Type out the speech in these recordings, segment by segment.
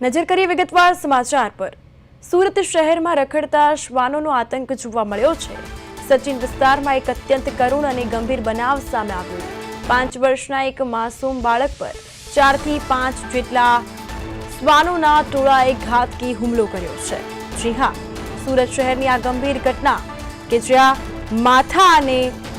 નજર કરીએ વિગતવાર સમાચાર પર. સુરત શહેરમાં રખડતા શ્વાનોનો આતંક જોવા મળ્યો છે. સચિન વિસ્તારમાં એક અત્યંત કરુણ અને ગંભીર બનાવ સામે આવ્યો. પાંચ વર્ષના એક માસૂમ બાળક પર ચારથી પાંચ જેટલા શ્વાનોના ટોળાએ ઘાતકી હુમલો કર્યો છે. જી હા, સુરત શહેરની આ ગંભીર ઘટના કે જ્યાં માથા અને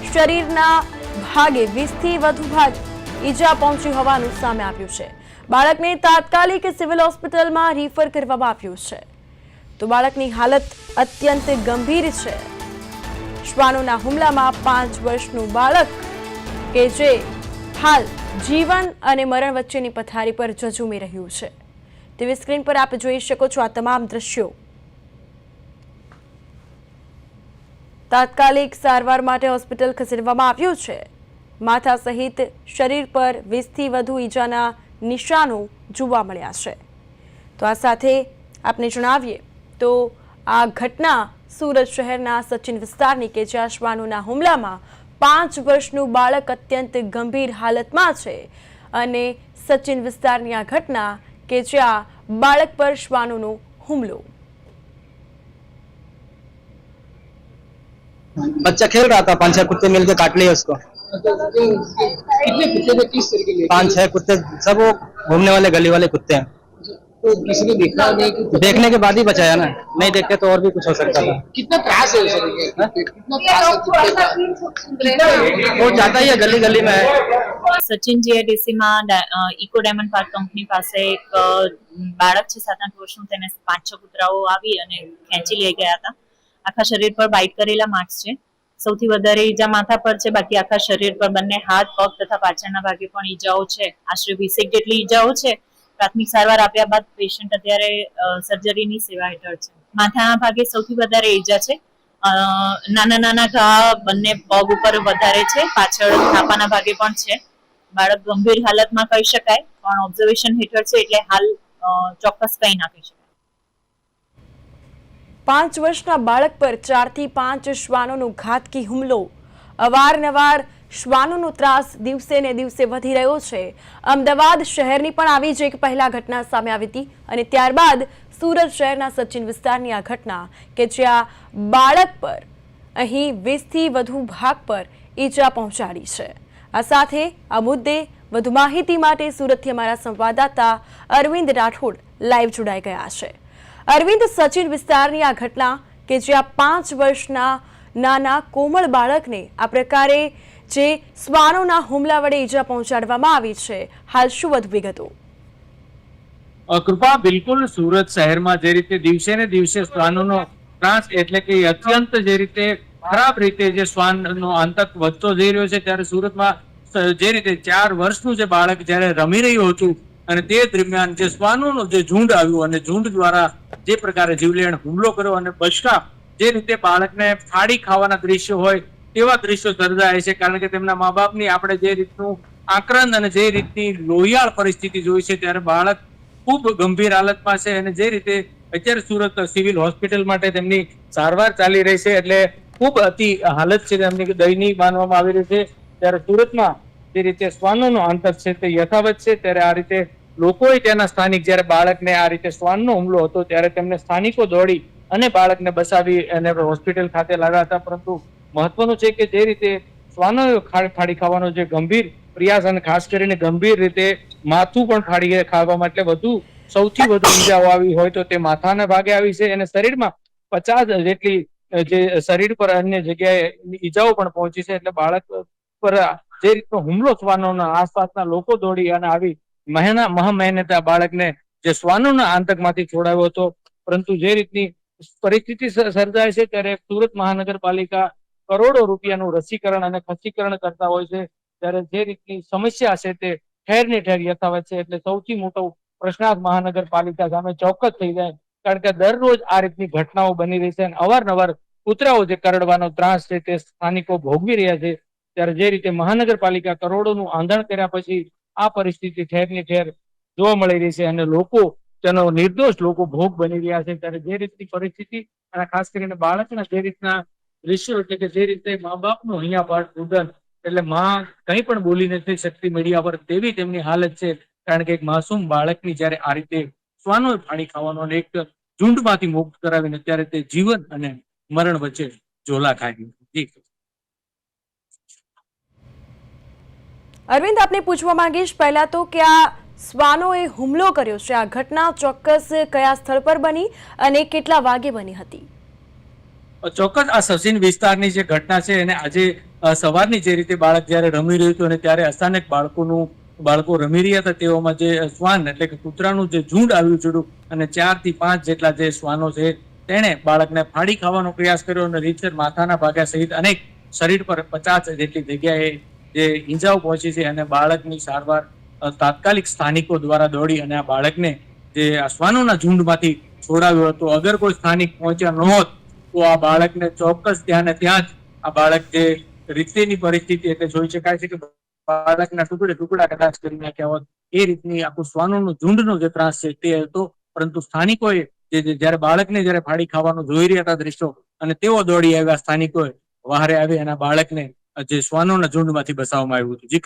શરીરના ભાગે વીસથી વધુ ભાગ ઈજા પહોંચી હોવાનું સામે આવ્યું છે. બાળકને તાત્કાલિક સિવિલ હોસ્પિટલમાં રીફર કરવામાં આવ્યું છે. તો બાળકની હાલત અત્યંત ગંભીર છે. શ્વાનોના હુમલામાં પાંચ વર્ષનું બાળક કે જે હાલ જીવન અને મરણ વચ્ચેની પથારી પર ઝઝૂમી રહ્યું છે. ટીવી સ્ક્રીન પર આપ જોઈ શકો છો આ તમામ દ્રશ્યો. તાત્કાલિક સારવાર માટે હોસ્પિટલ ખસેડવામાં આવ્યું છે. માથા સહિત શરીર પર વીસથી વધુ ઈજાના નિશાનો જોવા મળ્યા છે તો આ સાથે આપને જણાવીએ તો આ ઘટના સુરત શહેરના સચિન વિસ્તારની કે જ્યાં શ્વાનોના હુમલામાં પાંચ વર્ષનું બાળક અત્યંત ગંભીર હાલતમાં છે અને સચિન વિસ્તારની આ ઘટના કે જ્યાં બાળક પર શ્વાનોનો હુમલો बच्चा खेल रहा था पांच छह कुत्ते मिलकर काट लिए उसको कितने कुत्ते थे किस तरीके के पांच छह कुत्ते सब वो घूमने वाले गली वाले कुत्ते हैं तो किसी ने देखा नहीं कि कुत्ते- देखने के बाद ही बचाया ना नहीं देखते तो और भी कुछ हो सकता था कितना त्रास है सर ये? कितना त्रास है कुत्ते का वो जाता ही है गली गली में है Sachin જીઆઈડીસીમાં eco diamond park company પાસે એક અ, બાળક છે સાત આઠ વર્ષનું તેને પાંચ છ કૂતરાઓ આવી અને ખેંચી લઈ ગયા હતા આખા શરીર પર બાઇટ કરેલા માર્ક્સ છે સૌથી વધારે ઈજા માથા પર છે, બાકી આખા શરીર પર બંને હાથ, પગ તથા પાછળના ભાગે પણ ઈજાઓ છે. આશરે વીસેક જેટલી ઈજાઓ છે. પ્રાથમિક સારવાર આપ્યા બાદ પેશન્ટ અત્યારે સર્જરીની સેવા હેઠળ છે. માથાના ભાગે સૌથી વધારે ઈજા છે. નાના નાના ઘા બંને પગ ઉપર વધારે છે. પાછળ થાપાના ભાગે પણ છે. બાળક ગંભીર હાલતમાં કહી શકાય, પણ ઓબ્ઝર્વેશન હેઠળ છે એટલે હાલ ચોક્કસ કંઈ ના કહી શકાય. પાંચ વર્ષના બાળક પર ચારથી પાંચ શ્વાનોનો ઘાતકી હુમલો. અવારનવાર શ્વાનોનો ત્રાસ દિવસે ને દિવસે વધી રહ્યો છે. અમદાવાદ શહેરની પણ આવી જ એક પહેલા ઘટના સામે આવી હતી અને ત્યારબાદ સુરત શહેરના સચિન વિસ્તારની આ ઘટના કે જ્યાં બાળક પર અહીં વીસથી વધુ ભાગ પર ઈજા પહોંચાડી છે. આ સાથે આ મુદ્દે વધુ માહિતી માટે સુરતથી અમારા સંવાદદાતા અરવિંદ રાઠોડ લાઈવ જોડાઈ ગયા છે. અરવિંદ સચિન વિસ્તારની આ ઘટના કે જ્યાં પાંચ વર્ષના નાના કોમળ બાળકને આ પ્રકારે જે શ્વાનોના હુમલા વડે ઈજા પહોંચાડવામાં આવી છે. હાલ શું વધુ વિગતો? કૃપા બિલકુલ સુરત શહેરમાં જે રીતે દિવસે ને દિવસે શ્વાનોનો ત્રાસ એટલે કે અત્યંત જે રીતે ખરાબ રીતે જે શ્વાનનો આતંક વધતો જઈ રહ્યો છે, ત્યારે સુરતમાં જે રીતે ચાર વર્ષનું જે બાળક જ્યારે રમી રહ્યું હતું અને તે દરમિયાન જે શ્વાનોનો જે ઝુંડ આવ્યું અને ઝુંડ દ્વારા જે પ્રકારે જીવલેણ હુમલો કર્યો અને બચકા જે રીતે બાળકને ફાડી ખાવાના દ્રશ્યો હોય તેવા દ્રશ્યો સર્જાય છે. કારણ કે તેમના મા બાપની આપણે જે રીતનું આક્રંદ અને જે રીતની લોહિયાળ પરિસ્થિતિ જોઈ છે ત્યારે બાળક ખૂબ ગંભીર હાલતમાં છે અને જે રીતે અત્યારે સુરત સિવિલ હોસ્પિટલ માટે તેમની સારવાર ચાલી રહી છે એટલે ખૂબ અતિ હાલત છે તેમની દયનીય માનવામાં આવી રહી છે. ત્યારે સુરતમાં જે રીતે શ્વાનોનો આંતર છે તે યથાવત છે. ત્યારે આ રીતે લોકોએ ત્યાંના સ્થાનિક, જ્યારે બાળકને આ રીતે શ્વાનનો હુમલો હતો, ત્યારે તેમને સ્થાનિકો દોડી અને બાળકને બસાવી અને હોસ્પિટલ ખાતે લાવ્યા હતા. પરંતુ મહત્વનું છે કે જે રીતે શ્વાનો ફાડી ખાવાનો જે ગંભીર પ્રયાસ અને ખાસ કરીને ગંભીર રીતે માથું પણ ફાડી ખાવામાં એટલે વધુ, સૌથી વધુ ઈજાઓ આવી હોય તો તે માથાના ભાગે આવી છે અને શરીરમાં પચાસ જેટલી જે શરીર પર અન્ય જગ્યાએ ઈજાઓ પણ પહોંચી છે. એટલે બાળક પર જે રીતનો હુમલો, શ્વાનોના આસપાસના લોકો દોડી અને આવી મહેના મહા મહેનતે આ બાળકને જે શ્વાનોના આતંકમાંથી છોડાવ્યો હતો, પરંતુ જે રીતની પરિસ્થિતિ સર્જાય છે, ત્યારે સુરત મહાનગરપાલિકા કરોડો રૂપિયાનું રસીકરણ અને ખસીકરણ કરતા હોય છે, ત્યારે જે રીતની સમસ્યા છે તે ઠેર ને ઠેર યથાવત છે, એટલે સૌથી મોટો પ્રશ્નાર્થ મહાનગરપાલિકા સામે ચોક્કસ થઈ જાય, કારણ કે દરરોજ આ રીતની ઘટનાઓ બની રહી છે અને અવારનવાર કૂતરાઓ જે કરડવાનો ત્રાસ છે તે સ્થાનિકો ભોગવી રહ્યા છે, ત્યારે જે રીતે મહાનગરપાલિકા કરોડોનું આંધણ કર્યા પછી આ પરિસ્થિતિ ઠેર ને ઠેર જોવા મળી રહી છે અને લોકો તેનો નિર્દોષ લોકો ભોગ બની રહ્યા છે. ત્યારે જે રીતની પરિસ્થિતિ અને ખાસ કરીને બાળકના જે રીતના દ્રશ્યો એટલે કે જે રીતે મા બાપનું અહીંયા બાળ રુદન એટલે માં કંઈ પણ બોલી નથી શકતી મીડિયા પર તેવી તેમની હાલત છે. કારણ કે એક માસૂમ બાળકની જ્યારે આ રીતે શ્વાનો પાણી ખાવાનો અને એક ઝુંડમાંથી મુક્ત કરાવીને ત્યારે તે જીવન અને મરણ વચ્ચે ઝોલા ખાઈ જી. અરવિંદ, આપને પૂછવા માંગીશ પહેલા તો કે આ શ્વાનોએ હુમલો કર્યો છે. આ ઘટના ચોક્કસ કયા સ્થળ પર બની અને કેટલા વાગે બની હતી? ચોક્કસ આ સચિન વિસ્તારની જે ઘટના છે અને આજે સવારની જે રીતે બાળક જ્યારે રમી રહ્યું હતું અને ત્યારે અચાનક બાળકોનું, બાળકો રમી રહ્યા હતા, તેઓમાં જે શ્વાન એટલે કે કૂતરાનું જે ઝુંડ આવ્યું જોડું અને ચારથી પાંચ જેટલા જે શ્વાનો છે, તેણે બાળકને ફાડી ખાવાનો પ્રયાસ કર્યો અને રીતસર માથાના ભાગા સહિત અનેક શરીર પર પચાસ જેટલી જગ્યાએ જે ઈજાઓ પહોંચી છે અને બાળકની સારવાર તાત્કાલિક સ્થાનિકો દ્વારા દોડી અને આ બાળકને જે આ ઝુંડમાંથી છોડાવ્યો હતો. અગર કોઈ સ્થાનિક પહોંચ્યા ન તો આ બાળકને ચોક્કસ ત્યાં ને ત્યાં જ આ બાળક જે રીતેની પરિસ્થિતિ એટલે જોઈ શકાય છે કે બાળકના ટુકડે ટુકડા કદાચ કરી નાખ્યા હોત, એ રીતની આખું શ્વાનોનું, ઝુંડનો જે ત્રાસ છે તે હતો. પરંતુ સ્થાનિકોએ જે જયારે બાળકને જ્યારે ફાડી ખાવાનું જોઈ રહ્યા હતા દ્રશ્યો અને તેઓ દોડી આવ્યા, સ્થાનિકોએ વહારે આવી અને બાળકને જે શ્વાનોના ઝુંડમાંથી બસાવવામાં આવ્યું હતું જી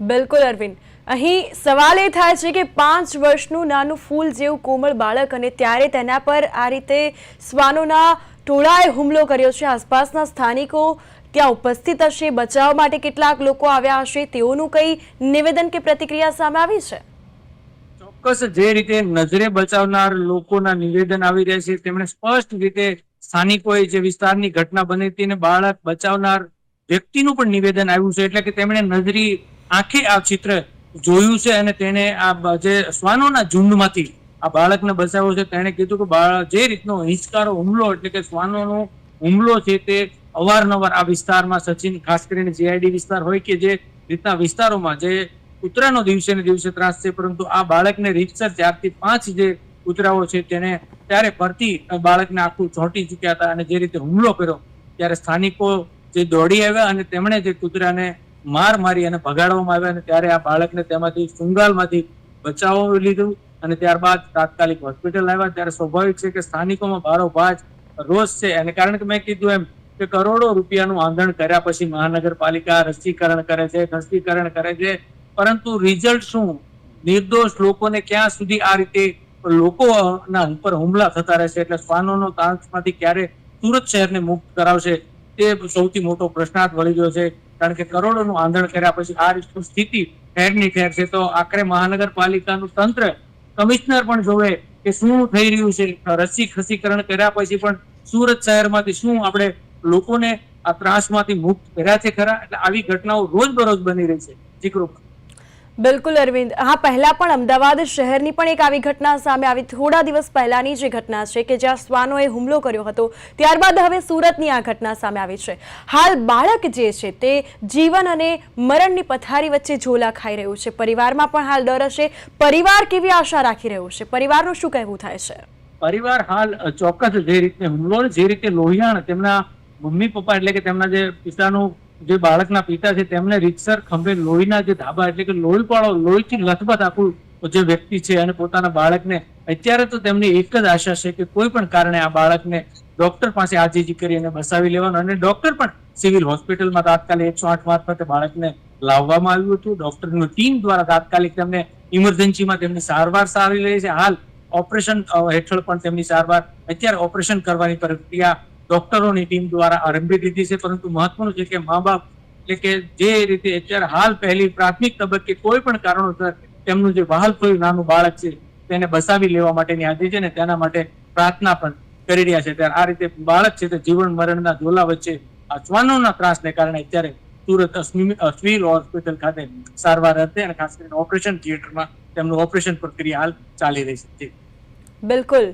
બિલકુલ અરવિંદ. અહીં સવાલ એ થાય છે કે પાંચ વર્ષનું નાનું ફૂલ જેવું કોમળ બાળક અને ત્યારે તેના પર આ રીતે શ્વાનોના ટોળાએ હુમલો કર્યો છે. આસપાસના સ્થાનિકો ત્યાં ઉપસ્થિત હશે. બચાવ માટે કેટલાક લોકો આવ્યા હશે. તેઓનું કઈ નિવેદન કે પ્રતિક્રિયા સામે આવી છે? ચોક્કસ જે રીતે નજરે બચાવનાર લોકોના નિવેદન આવી રહ્યા છે તેમણે સ્પષ્ટ રીતે સ્થાનિકોએ જે વિસ્તારની ઘટના બની હતી અને બાળક બચાવનાર વ્યક્તિનું પણ નિવેદન આવ્યું છે, એટલે કે તેમણે નજરી આંખે આ ચિત્ર જોયું છે અને તેણે આ જે શ્વાનોના ઝુંડમાંથી આ બાળકને બચાવ્યો છે, તેણે કીધું કે બાળક જે રીતનો હિંસકારો હુમલો, એટલે કે શ્વાનોનો હુમલો છે તે અવારનવાર આ વિસ્તારમાં સચિન, ખાસ કરીને જીઆઈડી વિસ્તાર હોય કે જે રીતના વિસ્તારોમાં જે કૂતરાનો દિવસે ને દિવસે ત્રાસ છે, પરંતુ આ બાળકને રીતસર ચારથી પાંચ જે કૂતરાઓ છે તેને ત્યારે ફરતી બાળકને આખું ચોંટી ચૂક્યા હતા અને જે રીતે હુમલો કર્યો, ત્યારે સ્થાનિકો જે દોડી આવ્યા અને તેમણે જે કૂતરાને માર મારી અને ભગાડવામાં આવ્યા અને ત્યારે આ બાળકને તેમાંથી સુંગાલમાંથી બચાવવા લીધું અને ત્યારબાદ તાત્કાલિક હોસ્પિટલ આવ્યા. ત્યારે સ્વાભાવિક છે કે સ્થાનિકોમાં ભારોભાજ, રોષ છે. અને કારણ કે મેં કીધું એમ કે કરોડો રૂપિયાનું આંધણ કર્યા પછી મહાનગરપાલિકા રસીકરણ કરે છે, રસીકરણ કરે છે. પરંતુ રિઝલ્ટ શું? નિર્દોષ લોકોને ક્યાં સુધી આ રીતે લોકોના ઉપર હુમલા થતા રહેશે? એટલે શ્વાનોનો તાંસમાંથી ક્યારે સુરત શહેરને મુક્ત કરાવશે? તે સૌથી મોટો પ્રશ્નાર્થ વળી ગયો છે. કારણ કે કરોડોનું આંધણ કર્યા પછી આ રીતની સ્થિતિ ઠેરની ઠેર છે. તો આખરે મહાનગરપાલિકાનું તંત્ર કમિશનર પણ જોવે કે શું થઈ રહ્યું છે. રસી ખસીકરણ કર્યા પછી પણ સુરત શહેરમાંથી શું આપણે લોકોને આ ત્રાસમાંથી મુક્ત કર્યા છે ખરા? એટલે આવી ઘટનાઓ રોજબરોજ બની રહી છે. જીકરૂપ બિલકુલ અરવિંદ. હા, પહેલા પણ અમદાવાદ શહેરની પણ એક આવી ઘટના સામે આવી. થોડા દિવસ પહેલાની જે ઘટના છે કે જ્યાં શ્વાનોએ હુમલો કર્યો હતો. ત્યારબાદ હવે સુરતની આ ઘટના સામે આવી છે. હાલ બાળક જે છે તે જીવન અને મરણની પથારી વચ્ચે ઝોલા ખાઈ રહ્યું છે. પરિવારમાં પણ હાલ ડર હશે. પરિવાર કેવી આશા રાખી રહ્યું છે? પરિવારનું શું કહેવું થાય છે? પરિવાર હાલ ચોક્કસ જે રીતે હુમલો, જે રીતે લોહિયાણ તેમના મમ્મી પપ્પા એટલે કે તેમના જે પિતાનું જે બાળકના પિતા છે, તેમને રીતસર ખંભે લોહીના જે ધાબા એટલે કે લોહી પાડો લોહીથી લથબથ આખું જે વ્યક્તિ છે અને પોતાના બાળકને, અત્યારે તો તેમની એક જ આશા છે કે કોઈ પણ કારણે આ બાળકને ડોક્ટર પાસે આજીજી કરી બસાવી લેવાનું અને ડોક્ટર પણ સિવિલ હોસ્પિટલમાં તાત્કાલિક એકસો આઠ મારફતે બાળકને લાવવામાં આવ્યું હતું. ડોક્ટરની ટીમ દ્વારા તાત્કાલિક તેમને ઇમરજન્સીમાં તેમની સારવાર સારી રહી છે. હાલ ઓપરેશન હેઠળ પણ તેમની સારવાર, અત્યારે ઓપરેશન કરવાની પ્રક્રિયા ડોક્ટરોની ટીમ દ્વારા આરંભી દીધી છે, પરંતુ મહત્વનું છે કે મા બાપ એટલે કે જે રીતે અત્યારે હાલ પહેલી પ્રાથમિક તબક્કે કોઈ પણ કારણોસર તેમનું જે વહાલ થયું, નાનું બાળક છે, તેને બસાવી લેવા માટેની યાદી છે ને તેના માટે પ્રાર્થના પણ કરી રહ્યા છે. ત્યારે આ રીતે બાળક છે તે જીવન મરણના ઝોલા વચ્ચે આ ત્રાસને કારણે અત્યારે સુરત અશ્વિલ હોસ્પિટલ ખાતે સારવાર હતી અને ખાસ કરીને ઓપરેશન થિયેટરમાં તેમનું ઓપરેશન પ્રક્રિયા હાલ ચાલી રહી છે. બિલકુલ.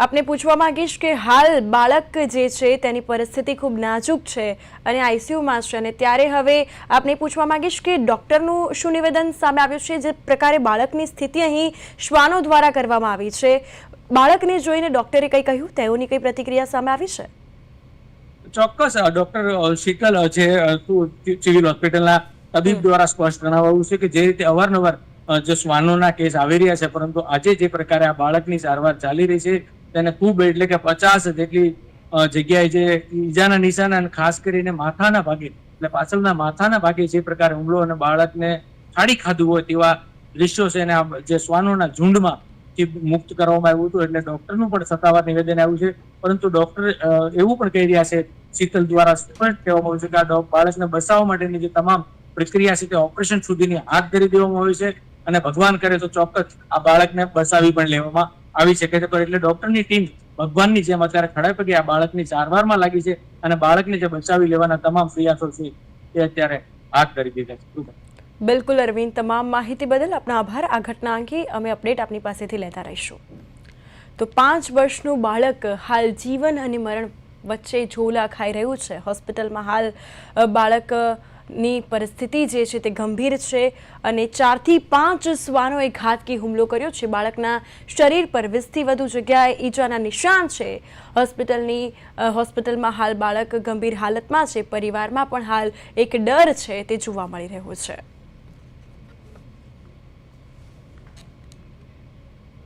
આપને પૂછવા માંગીશ કે હાલ બાળક જે છે તેની પરિસ્થિતિ ખૂબ નાજુક છે અને આઈસીયુમાં છે અને ત્યારે હવે આપને પૂછવા માંગીશ કે ડૉક્ટરનું શું નિવેદન સામે આવ્યું છે? જે પ્રકારે બાળકની સ્થિતિ અહીં શ્વાનો દ્વારા કરવામાં આવી છે. બાળકને જોઈને ડૉક્ટરે કંઈ કહ્યું? તેઓની કઈ પ્રતિક્રિયા સામે આવી છે? ચોક્કસ ડોક્ટર શીતલ જે સિવિલ હોસ્પિટલના તબીબ દ્વારા સ્પષ્ટ જણાવાયું છે કે જે રીતે અવારનવાર જે શ્વાનોના કેસ આવી રહ્યા છે પરંતુ આજે જે પ્રકારે આ બાળકની સારવાર ચાલી રહી છે તેને ખૂબ, એટલે કે પચાસ જેટલી જગ્યાએ જે ઈજાના નિશાના ખાસ કરીને માથાના ભાગે, એટલે પાછળના માથાના ભાગે જે પ્રકારે હુમલો અને બાળકને ફાડી ખાધું હોય તેવા દ્રશ્યો છે અને જે શ્વાનોના ઝુંડમાં થી મુક્ત કરવામાં આવ્યું હતું, એટલે ડોક્ટરનું પણ સત્તાવાર નિવેદન આવ્યું છે. પરંતુ ડોક્ટર એવું પણ કહી રહ્યા છે શીતલ દ્વારા સ્પષ્ટ કહેવામાં આવ્યું છે કે આ બાળકને બચાવવા માટેની જે તમામ પ્રક્રિયા છે તે ઓપરેશન સુધીની હાથ ધરી દેવામાં આવી છે અને ભગવાન કરે તો ચોક્કસ આ બાળકને બચાવી પણ લેવામાં આવી શકે છે. તો એટલે ડોક્ટરની ટીમ ભગવાનની જેમ અત્યારે ખડા પગે આ બાળકની સારવારમાં લાગી છે અને બાળકને જે બચાવી લેવાના તમામ પ્રયાસો છે એ અત્યારે હાથ ધરી દીધા છે. બિલકુલ અરવિંદ તમામ માહિતી બદલ આપનો આભાર. આ ઘટના અંગે અમે અપડેટ આપની પાસેથી લેતા રહીશું. તો પાંચ વર્ષનું બાળક હાલ જીવન અને મરણ વચ્ચે ઝોલા ખાઈ રહ્યું છે. હોસ્પિટલમાં હાલ અ, બાળકની પરિસ્થિતિ જે છે તે ગંભીર છે અને ચારથી પાંચ શ્વાનોએ ઘાતકી હુમલો કર્યો છે. બાળકના શરીર પર વીસથી વધુ જગ્યાએ ઈજાના નિશાન છે. હોસ્પિટલની હોસ્પિટલમાં હાલ બાળક ગંભીર હાલતમાં છે. પરિવારમાં પણ હાલ એક ડર છે તે જોવા મળી રહ્યો છે.